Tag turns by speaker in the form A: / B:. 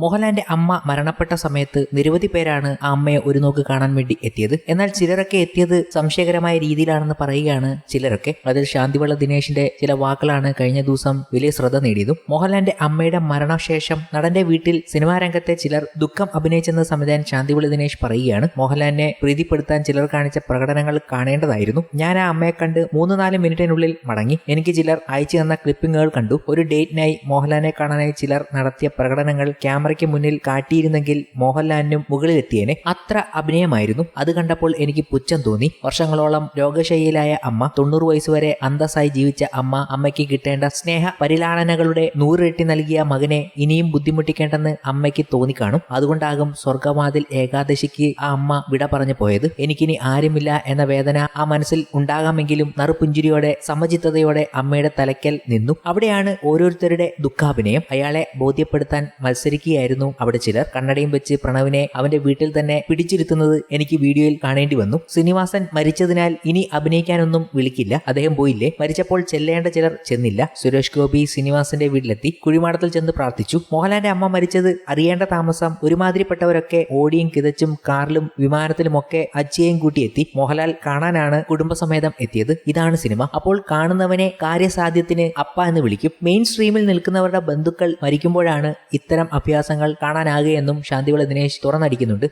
A: മോഹൻലാലിന്റെ അമ്മ മരണപ്പെട്ട സമയത്ത് നിരവധി പേരാണ് ആ അമ്മയെ ഒരു നോക്ക് കാണാൻ വേണ്ടി എത്തിയത്. എന്നാൽ ചിലരൊക്കെ എത്തിയത് സംശയകരമായ രീതിയിലാണെന്ന് പറയുകയാണ് ചിലരൊക്കെ. അതിൽ ശാന്തിവള ദിനേശിന്റെ ചില വാക്കുകളാണ് കഴിഞ്ഞ ദിവസം വലിയ ശ്രദ്ധ നേടിയതും. മോഹൻലാലിന്റെ അമ്മയുടെ മരണശേഷം നടന്റെ വീട്ടിൽ സിനിമാ രംഗത്തെ ചിലർ ദുഃഖം അഭിനയിച്ചെന്ന് സംവിധായകൻ ശാന്തിവള്ളി ദിനേശ് പറയുകയാണ്. മോഹൻലാലിനെ പ്രീതിപ്പെടുത്താൻ ചിലർ കാണിച്ച പ്രകടനങ്ങൾ കാണേണ്ടതായിരുന്നു. ഞാൻ ആ അമ്മയെ കണ്ട് മൂന്ന് നാല് മിനിറ്റിനുള്ളിൽ മടങ്ങി. എനിക്ക് ചിലർ അയച്ചു തന്ന ക്ലിപ്പിങ്ങുകൾ കണ്ടു. ഒരു ഡേറ്റിനായി മോഹൻലാലിനെ കാണാനായി ചിലർ നടത്തിയ പ്രകടനങ്ങൾ ക്യാമറയ്ക്ക് മുന്നിൽ കാട്ടിയിരുന്നെങ്കിൽ മോഹൻലാലിനും മുകളിലെത്തിയേനെ. അത്ര അഭിനയമായിരുന്നു. അത് കണ്ടപ്പോൾ എനിക്ക് പുച്ഛം തോന്നി. വർഷങ്ങളോളം രോഗശൈലിയിലായ അമ്മ തൊണ്ണൂറ് വയസ്സുവരെ അന്തസ്സായി ജീവിച്ച അമ്മ അമ്മയ്ക്ക് കിട്ടേണ്ട സ്നേഹ പരിലാളനകളുടെ നൂറിരട്ടി നൽകിയ മകനെ ഇനിയും ബുദ്ധിമുട്ടിക്കേണ്ടെന്ന് അമ്മയ്ക്ക് തോന്നിക്കാണും. അതുകൊണ്ടാകും സ്വർഗവാതിൽ ഏകാദശിക്ക് ആ അമ്മ വിട പറഞ്ഞു പോയത്. എനിക്കിനി ആരുമില്ല എന്ന വേദന ആ മനസ്സിൽ ഉണ്ടാകാമെങ്കിലും നറുപുഞ്ചിരിയോടെ സമചിത്തതയോടെ അമ്മയുടെ തലയ്ക്കൽ നിന്നു. അവിടെയാണ് ഓരോരുത്തരുടെ ദുഃഖാഭിനയം. അയാളെ ബോധ്യപ്പെടുത്താൻ മത്സരിക്കുകയായിരുന്നു അവിടെ ചിലർ. കണ്ണടയും വെച്ച് പ്രണവിനെ അവന്റെ വീട്ടിൽ തന്നെ പിടിച്ചിരുത്തുന്നത് എനിക്ക് വീഡിയോയിൽ കാണേണ്ടി വന്നു. ശ്രീനിവാസൻ മരിച്ചതിനാൽ ഇനി അഭിനയിക്കാനൊന്നും വിളിക്കില്ല. അദ്ദേഹം പോയില്ലേ? മരിച്ചപ്പോൾ ചെല്ലേണ്ട ചിലർ ചെന്നില്ല. സുരേഷ് ഗോപി ശ്രീനിവാസന്റെ വീട്ടിലെത്തി. കുഴിമാടത്തിൽ ചെന്ന് പ്രാർത്ഥിച്ചു. മോഹൻലാലിന്റെ അമ്മ മരിച്ചത് അറിയേണ്ട താമസം ഒരുമാതിരിപ്പെട്ടവരൊക്കെ ഓടിയും കിതച്ചും കാറിലും വിമാനത്തിലുമൊക്കെ അച്ഛയെയും കൂട്ടിയെത്തി. മോഹൻലാൽ കാണാനാണ് കുടുംബസമേതം എത്തിയത്. ഇതാണ് സിനിമ. അപ്പോൾ കാണുന്നവനെ കാര്യസാധ്യത്തിന് അപ്പ എന്ന് വിളിക്കും. മെയിൻ സ്ട്രീമിൽ നിൽക്കുന്നവരുടെ ബന്ധുക്കൾ മരിക്കുമ്പോഴാണ് ഇത്തരം അഭ്യാസങ്ങൾ കാണാനാകുകയെന്നും ശാന്തിവിള ദിനേശ് തുറന്നടിക്കുന്നുണ്ട്.